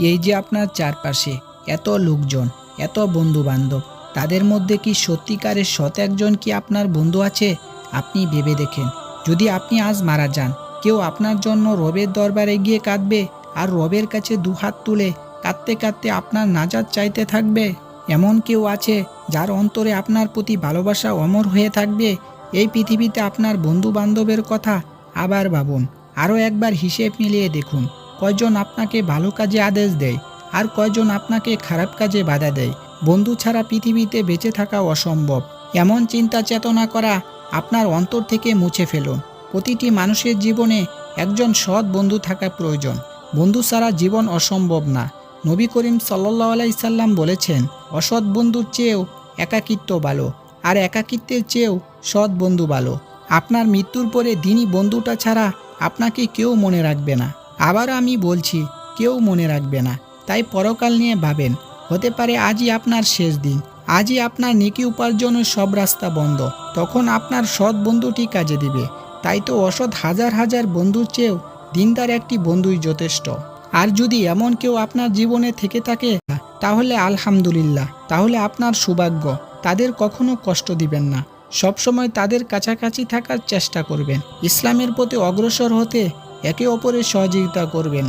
এই যে আপনার চারপাশে এত লোকজন, এত বন্ধু বান্ধব তাদের মধ্যে কি সত্যিকারের শত একজন কি আপনার বন্ধু আছে? আপনি ভেবে দেখেন। যদি আপনি আজ মারা যান, কেউ আপনার জন্য রবের দরবারে গিয়ে কাঁদবে আর রবের কাছে দুহাত তুলে কাঁদতে কাঁদতে আপনার নাজাত চাইতে থাকবে? এমন কেউ আছে যার অন্তরে আপনার প্রতি ভালোবাসা অমর হয়ে থাকবে? এই পৃথিবীতে আপনার বন্ধু বান্ধবের কথা আবার ভাবুন। আরও একবার হিসেব মিলিয়ে দেখুন। কয়জন আপনাকে ভালো কাজে আদেশ দেয় আর কয়জন আপনাকে খারাপ কাজে বাধা দেয়? বন্ধু ছাড়া পৃথিবীতে বেঁচে থাকা অসম্ভব। এমন চিন্তা চেতনা করা আপনার অন্তর থেকে মুছে ফেলুন প্রতিটি মানুষের জীবনে একজন সৎ বন্ধু থাকা প্রয়োজন। বন্ধু ছাড়া জীবন অসম্ভব না। নবী করিম সাল্লাহ আলাইসাল্লাম বলেছেন, অসৎ বন্ধুর চেয়েও একাকিত্ব ভালো, আর একাকিত্বের চেয়েও সৎ বন্ধু ভালো। আপনার মৃত্যুর পরে দিনই বন্ধুটা ছাড়া আপনাকে কেউ মনে রাখবে না। আবার আমি বলছি, কেউ মনে রাখবে না। তাই পরকাল নিয়ে ভাবেন, হতে পারে আজই আপনার শেষ দিন, আজই আপনার নেকি উপার্জনের সব রাস্তা বন্ধ, তখন আপনার সৎ বন্ধুটি কাজে দিবে। তাই তো অসৎ হাজার হাজার বন্ধুর চেয়েও দিনদার একটি বন্ধুই যথেষ্ট। আর যদি এমন কেউ আপনার জীবনে থেকে থাকে, তাহলে আলহামদুলিল্লাহ, তাহলে আপনার সৌভাগ্য, তাদের কখনো কষ্ট দিবেন না। সবসময় তাদের কাছাকাছি থাকার চেষ্টা করবেন। ইসলামের প্রতি অগ্রসর হতে একে অপরের সহযোগিতা করবেন।